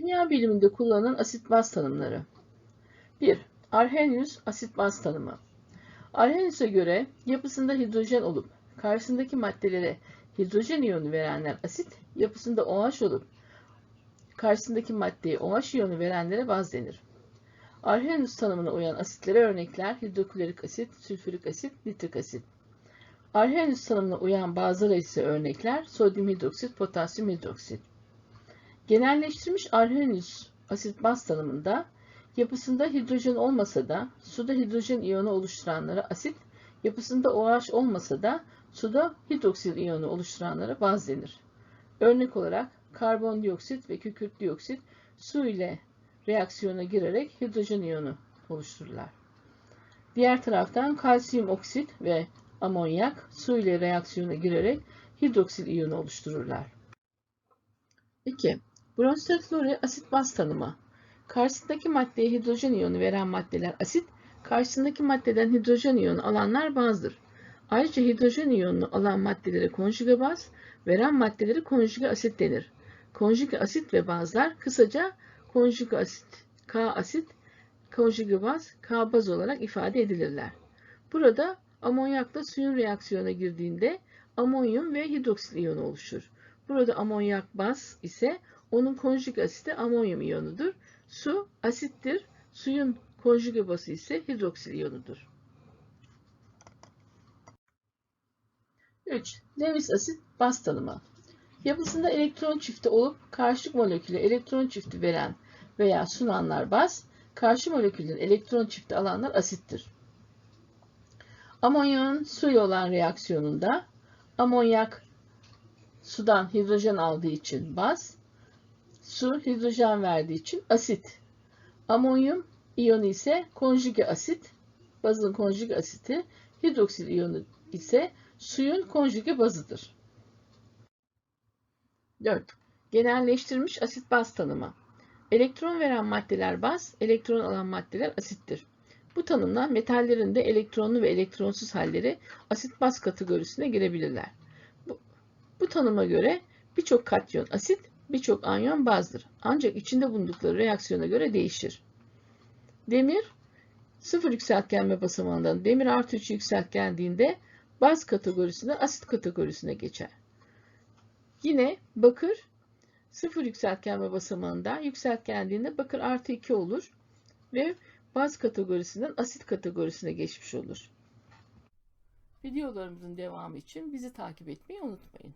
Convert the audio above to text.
Kimya biliminde kullanılan asit baz tanımları. 1. Arrhenius asit baz tanımı. Arrhenius'a göre yapısında hidrojen olup karşısındaki maddelere hidrojen iyonu verenler asit, yapısında OH olup karşısındaki maddeye OH iyonu verenlere baz denir. Arrhenius tanımına uyan asitlere örnekler hidroklorik asit, sülfürik asit, nitrik asit. Arrhenius tanımına uyan bazıları ise örnekler sodyum hidroksit, potasyum hidroksit. Genelleştirilmiş Arrhenius asit baz tanımında yapısında hidrojen olmasa da suda hidrojen iyonu oluşturanlara asit, yapısında OH olmasa da suda hidroksil iyonu oluşturanlara baz denir. Örnek olarak karbondioksit ve kükürt dioksit su ile reaksiyona girerek hidrojen iyonu oluştururlar. Diğer taraftan kalsiyum oksit ve amonyak su ile reaksiyona girerek hidroksil iyonu oluştururlar. 2. Bronsted-Lowry asit baz tanımı. Karşısındaki maddeye hidrojen iyonu veren maddeler asit, karşısındaki maddeden hidrojen iyonu alanlar bazdır. Ayrıca hidrojen iyonunu alan maddelere konjüge baz, veren maddeleri konjüge asit denir. Konjüge asit ve bazlar kısaca konjüge asit, K asit, konjüge baz, K baz olarak ifade edilirler. Burada amonyakla suyun reaksiyona girdiğinde amonyum ve hidroksil iyonu oluşur. Burada amonyak baz ise onun konjüge asiti amonyum iyonudur. Su asittir. Suyun konjüge bazı ise hidroksil iyonudur. 3. Lewis asit baz tanımı. Yapısında elektron çifti olup karşılık moleküle elektron çifti veren veya sunanlar baz, karşı molekülün elektron çifti alanlar asittir. Amonyağın suyla olan reaksiyonunda amonyak sudan hidrojen aldığı için baz, su hidrojen verdiği için asit. Amonyum iyonu ise konjüge asit, bazın konjüge asiti, hidroksil iyonu ise suyun konjüge bazıdır. 4. Genelleştirilmiş asit baz tanımı. Elektron veren maddeler baz, elektron alan maddeler asittir. Bu tanımdan metallerin de elektronlu ve elektronsuz halleri asit baz kategorisine girebilirler. Bu, tanıma göre birçok katyon asit, birçok anyon bazdır. Ancak içinde bulundukları reaksiyona göre değişir. Demir, sıfır yükseltgenme basamağından demir artı 3 yükseltgendiğinde baz kategorisine asit kategorisine geçer. Yine bakır sıfır yükseltgenme basamağında yükseltgendiğinde bakır artı 2 olur ve baz kategorisinden asit kategorisine geçmiş olur. Videolarımızın devamı için bizi takip etmeyi unutmayın.